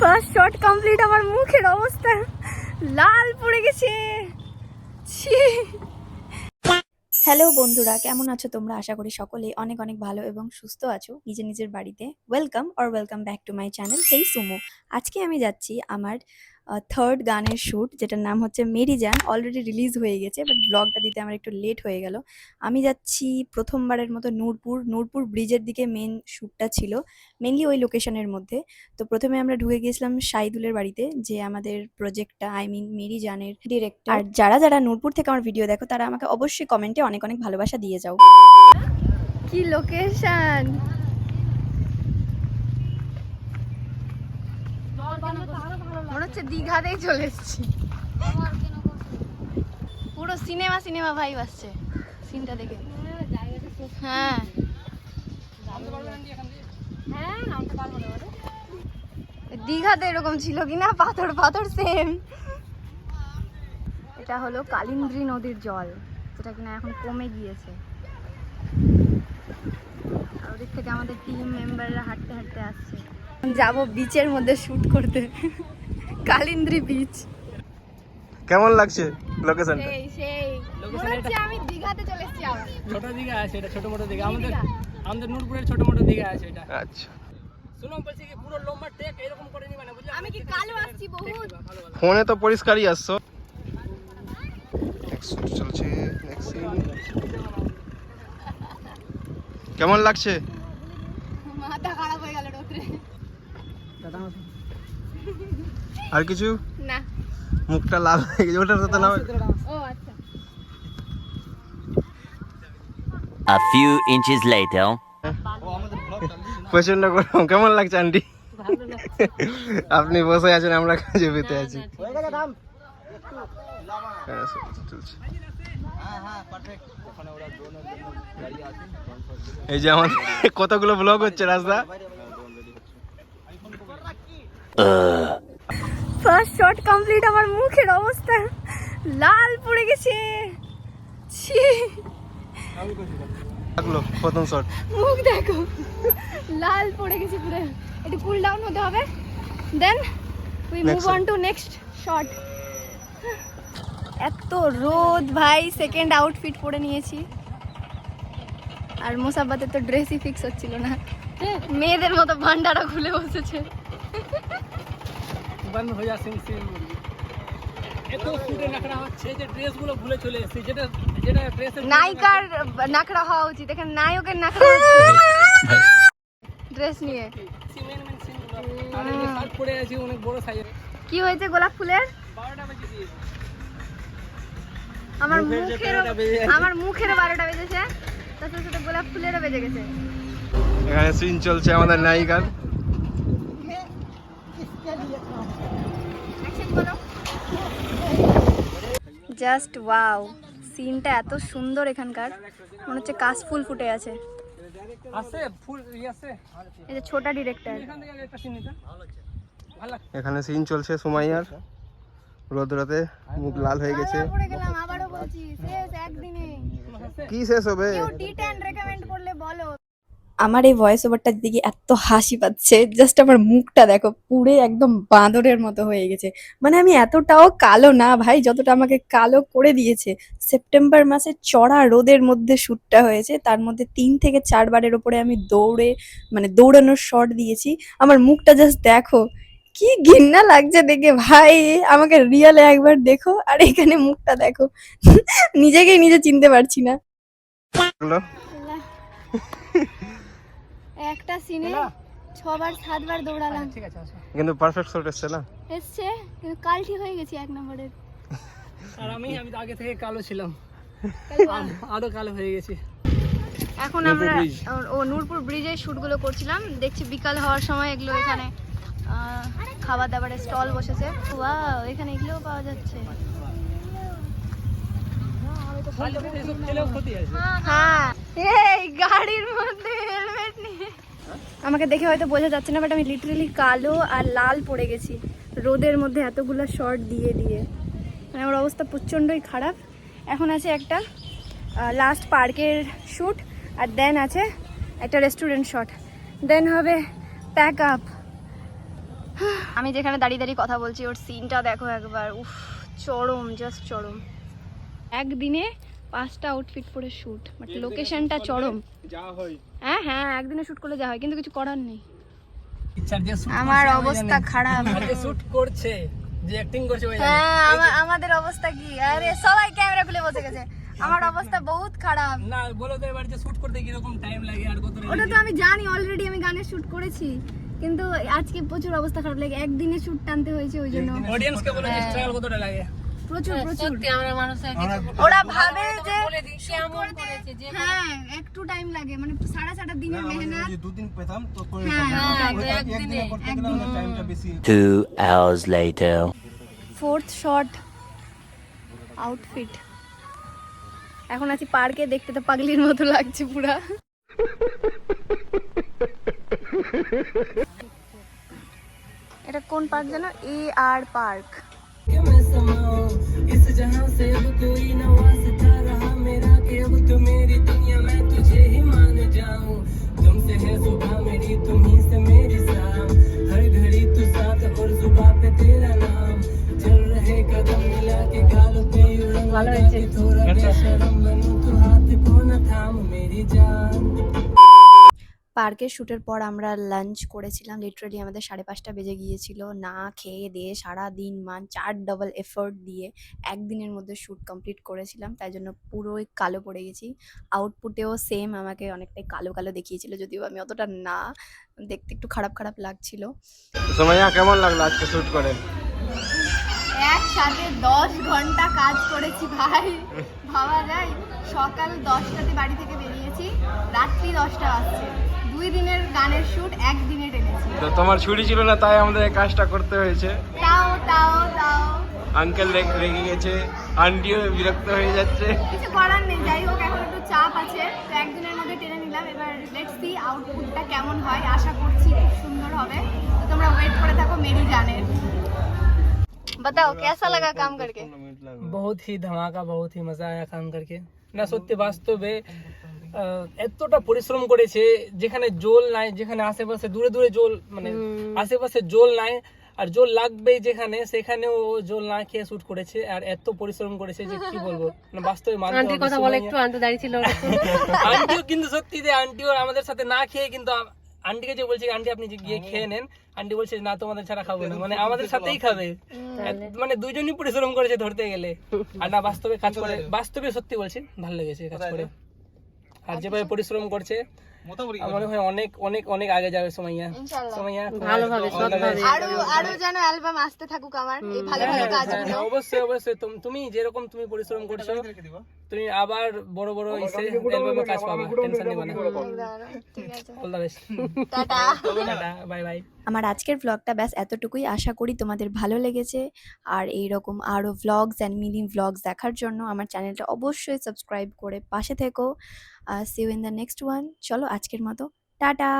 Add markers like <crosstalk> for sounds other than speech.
First shot complete আমার মুখের অবস্থা লাল পড়ে গেছে। হ্যালো বন্ধুরা, কেমন আছো তোমরা? আশা করি সকলে অনেক অনেক ভালো এবং সুস্থ আছো নিজের নিজের বাড়িতে। Welcome or welcome back to my channel hey Sumo. আজকে আমি যাচ্ছি আমার থার্ড গানের শ্যুট যেটার নাম হচ্ছে মেরি জান অলরেডি রিলিজ হয়ে গেছে বাট ব্লগটা দিতে আমার একটু লেট হয়ে গেল। আমি যাচ্ছি প্রথমবারের মতো নূরপুর নূরপুর ব্রিজের দিকে মেন শ্যুটটা ছিল মেনলি ওই লোকেশনের মধ্যে। তো প্রথমে আমরা ঢুকে গিয়েছিলাম সাইদুলের বাড়িতে, যে আমাদের প্রজেক্টটা আই মিন মেরি জানের ডিরেক্টর আর যারা যারা নূরপুর থেকে আমার ভিডিও দেখো, তারা আমাকে অবশ্যই কমেন্টে অনেক অনেক ভালোবাসা দিয়ে যাও। কি লোকেশন মনে হচ্ছে দীঘাতেই চলে এসেছি। পুরো সিনেমা সিনেমা ভাই আসছে। সিনটা দেখে। হ্যাঁ। দীঘাতে এরকম ছিল কিনা? পাথর পাথর সেম এটা হলো কালিন্দ্রী নদীর জল, যেটা কিনা এখন কমে গিয়েছে। আর ওদিক থেকে আমাদের টিম মেম্বাররা হাঁটতে হাঁটতে আসছে। যাব বিচের মধ্যে শুট করতে। কালিন্দ্রী বিচ কেমন লাগছে লোকেশনটা সেই সেই। হচ্ছে আমি দীঘাতে চলে এসেছি আবার। ছোট দিঘা আছে এটা ছোট মোটো দিঘা। আমাদের আমাদের নূরপুরের ছোট মোটো দিঘা আছে এটা। আচ্ছা। শুনো বলছি কি পুরো লম্বা টেক এরকম করে নিবা না বুঝলে? আমি কি কালো আসছি বহুত? ফোনে তো পরিষ্কারই আসছো। চলছে scene। কেমন লাগছে মাথা খারাপ হয়ে গেল রোদ্রে দাদা আর কিছু? না। মুখটা লাল হয়ে গেছে ওটার সাথে না ও আচ্ছা। A few inches later. প্রচণ্ড গরম। কেমন লাগছে আন্টি? আপনি বসে আছেন আমরা কাজে পেতে আছি। হ্যাঁ। এই যে আমাদের কতগুলো ব্লগ হচ্ছে রাস্তা ফার্স্ট শট কমপ্লিট আমার মুখের অবস্থা লাল পড়ে গেছে। ছি। লাগল প্রথম শট মুখ দেখো। লাল পড়ে গেছে পুরো। একটু কুল ডাউন হতে হবে। Then we move on to next shot এত রোদ ভাই সেকেন্ড আউটফিট পরে নিয়েছি। আর মোসাব্বাতের তো ড্রেসই ফিক্স হচ্ছিল না। মেয়েদের মতো ভান্ডারা খুলে বসেছে। বন্ধ হয়ে যাচ্ছে সিন এত ফুটে নাকড়া হচ্ছে যে ড্রেসগুলো ভুলে চলে এসেছে যেটা যেটা ড্রেসের নায়িকার নাকড়া হওয়া উচিত এখানে নায়কের নাকড়া ড্রেস নিয়ে। সিমেন্ট মেন সিনগুলো আর এই শার্ট পরে আছে অনেক বড় সাইজের কি হয়েছে গোলাপ ফুলের? বারোটা বেজে দিয়েছে আমার মুখের আমার মুখের বারোটা বেজেছে। তার সাথে সাথে গোলাপ ফুলেরও বেজে গেছে। এখানে সিন চলছে আমাদের নায়িকার। জাস্ট ওয়াও সিনটা এত সুন্দর এখানকার। মনে হচ্ছে কাশফুল ফুটে আছে। আছে ফুল ই আছে। এই যে ছোটা ডিরেক্টর। এখান থেকে একটা সিন নিতে। ভালো লাগছে। এখানে সিন চলছে সুমাইয়ার। রোদ্রতে মুখ লাল হয়ে গেছে। পড়ে বলছি শেষ একদিনে। কি শেষ হবে? কেউ টি টেন রেকমেন্ড করলে বলো আমার এই ভয়েস ওভারটার দিকে এত হাসি পাচ্ছে। জাস্ট আমার মুখটা দেখো পুরে একদম বাঁদরের মতো হয়ে গেছে। মানে আমি এতটাও কালো না ভাই, যতটা আমাকে কালো করে দিয়েছে। সেপ্টেম্বর মাসে চড়া রোদের মধ্যে শ্যুটটা হয়েছে। তার মধ্যে তিন থেকে চারবারের ওপরে আমি দৌড়ে মানে দৌড়ানোর শট দিয়েছি। আমার মুখটা জাস্ট দেখো, কি ঘিন্না লাগছে দেখে ভাই। আমাকে রিয়ালে একবার দেখো, আর এখানে মুখটা দেখো। নিজেকেই নিজে চিনতে পারছি না? একটা সিনে ছবার সাতবার দৌড়ালাম। ঠিক আছে আসো। কিন্তু পারফেক্ট শট এসছে না? এসছে কিন্তু কাল ঠিক হয়ে গেছি এক নম্বরের। আর আমি আমি আগে থেকে কালো ছিলাম। আরও কালো হয়ে গেছি। এখন আমরা ও নূরপুর ব্রিজে শুটগুলো করছিলাম। দেখছি বিকাল হওয়ার সময় এগুলো এখানে আহ, খাবার দাবারের স্টল বসেছে। ওয়াও এখানে এগুলোও পাওয়া যাচ্ছে। হ্যাঁ। এই গাড়ির মধ্যে আমাকে দেখে হয়তো বোঝা যাচ্ছে না বাট আমি লিটারালি কালো আর লাল পড়ে গেছি। রোদের মধ্যে এতগুলো শর্ট দিয়ে দিয়ে। মানে আমার অবস্থা প্রচণ্ডই খারাপ। এখন আছে একটা লাস্ট পার্কের শ্যুট আর দেন আছে একটা রেস্টুরেন্ট শট দেন হবে প্যাক আপ আমি যেখানে দাঁড়িয়ে দাঁড়িয়ে কথা বলছি ওর সিনটা দেখো একবার। উফ চরম জাস্ট চরম। একদিনে পাঁচটা আউটফিট পরে শুট বাট লোকেশনটা চরম। যা হয়। হ্যাঁ হ্যাঁ একদিনে শ্যুট করলে যা হয় কিন্তু কিছু করার নেই। আমার অবস্থা খারাপ। শুট করছে যে অ্যাক্টিং করছে ওই হ্যাঁ আমা- আমাদের অবস্থা কি? আরে সবাই ক্যামেরা খুলে বসে গেছে। আমার অবস্থা বহুত খারাপ। না বলো তো এবার যে শুট করতে কীরকম টাইম লাগে আর কত ওটা তো আমি জানি অলরেডি আমি গানের শুট করেছি। কিন্তু আজকে প্রচুর অবস্থা খারাপ লাগে একদিনে শুট টানতে হয়েছে ওই জন্য। অডিয়েন্স কে বলো যে স্ট্রাগল কতটা লাগে? প্রচুর প্রচুর। ওরা ভাবে যে হ্যাঁ একটু টাইম লাগে মানে সাড়ে চারটা দিনের মেহনত। দুদিন পেতাম তো হ্যাঁ একদিনে করতে গেলে টাইমটা বেশি Two hours later. Fourth shot outfit এখন আছি পার্কে দেখতে তো পাগলির মতো লাগছে পুরা। এটা কোন পার্ক যেন? এ আর পার্ক जहाँ से अब कोई न रहा मेरा के अब तो मेरी दुनिया मैं পার্কের শ্যুটের পর আমরা লাঞ্চ করেছিলাম। লিটারালি আমাদের সাড়ে পাঁচটা বেজে গিয়েছিল। না খেয়ে দিয়ে সারা দিন মান চার ডবল এফোর্ট দিয়ে একদিনের মধ্যে শ্যুট কমপ্লিট করেছিলাম। তাই জন্য পুরোই কালো পড়ে গেছি। আউটপুটেও সেম আমাকে অনেকটাই কালো কালো দেখিয়েছিল। যদিও আমি অতটা না দেখতে একটু খারাপ খারাপ লাগছিল। সময়া কেমন লাগল আজকে শুট করে? একসাথে দশ ঘণ্টা কাজ করেছি ভাই। ভাবা যায় সকাল দশটাতে বাড়ি থেকে বেরিয়েছি রাত্রি দশটা আসছে দুই দিনের গানের শ্যুট একদিনে টেনেছি তো তোমার ছুটি ছিল না তাই আমাদের এই কাজটা করতে হয়েছে তাও তাও তাও আঙ্কেল রেগে গেছে আন্টিও বিরক্ত হয়ে যাচ্ছে কিছু করার নেই যাই হোক এখন একটু চাপ আছে তো একদিনের মধ্যে টেনে নিলাম এবার লেটস সি আউটপুটটা কেমন হয় আশা করছি খুব সুন্দর হবে তো তোমরা ওয়েট করে থাকো মেরি জানের बताओ कैसा लगा काम करके বহুত হি ধামাকা বহুত হি মজা আয়া কাম করকে না সত্যি বাস্তবে আহ, এতটা পরিশ্রম করেছে যেখানে জল নাই যেখানে আশেপাশে দূরে দূরে জল মানে আশেপাশে জল নাই আর জল লাগবে যেখানে সেখানেও ও জল না খেয়ে শুট করেছে আর এত পরিশ্রম করেছে যে কি বলব মানে বাস্তবে মানতে হবে সুমাইয়া। আনতে দাঁড়িয়েছিল আন্টিও কিন্তু সত্যি যে আন্টিও আমাদের সাথে না খেয়ে কিন্তু আন্টিকে যে বলছে আন্টি আপনি গিয়ে খেয়ে নেন। আন্টি বলছে না তোমাদের ছাড়া খাব না। মানে <laughs> আমাদের সাথেই খাবে। মানে দুইজনই পরিশ্রম করেছে ধরতে গেলে। আর না বাস্তবে কাজ করে বাস্তবে সত্যি বলছি ভালো লেগেছে কাজ করে। আর যেভাবে পরিশ্রম করছে। মনে হয় অনেক অনেক অনেক আগে যাবে সময়য়া সময়য়া ভালোভাবে আরও আরও যেন অ্যালবাম আসতে থাকুক আমার এই ভালো ভালো কাজগুলো। হ্যাঁ, অবশ্যই অবশ্যই। তুমি যেরকম তুমি পরিশ্রম করছ তুমি আবার বড় বড় ইসে অ্যালবামে কাজ পাবা। টেনশন নিবা না। ঠিক আছে। All the best tata. Tata bye bye আমার আজকের ব্লগটা ব্যাস এতটুকুই। আশা করি তোমাদের ভালো লেগেছে। আর এই রকম আরও ভ্লগস অ্যান্ড মিনি ভ্লগস দেখার জন্য আমার চ্যানেলটা অবশ্যই সাবস্ক্রাইব করে পাশে থেকো। আর see you in the next one চলো আজকের মতো। টাটা!